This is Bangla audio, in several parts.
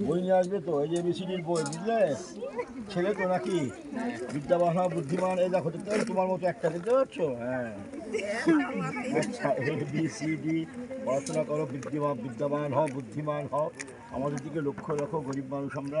বই নিয়ে আসবে তো এই বই বুঝলে ছেলে তো নাকি বিদ্যাবান হওয়া বুদ্ধিমান এই দেখো তোমার মতো একটা দেখতে পাচ্ছ হ্যাঁ আচ্ছা এ বি পড়াশোনা করো বিদ্যমান বিদ্যাবান বুদ্ধিমান হও আমাদের দিকে লক্ষ্য রাখো গরিব মানুষ আমরা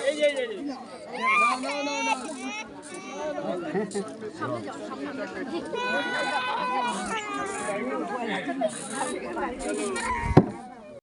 এই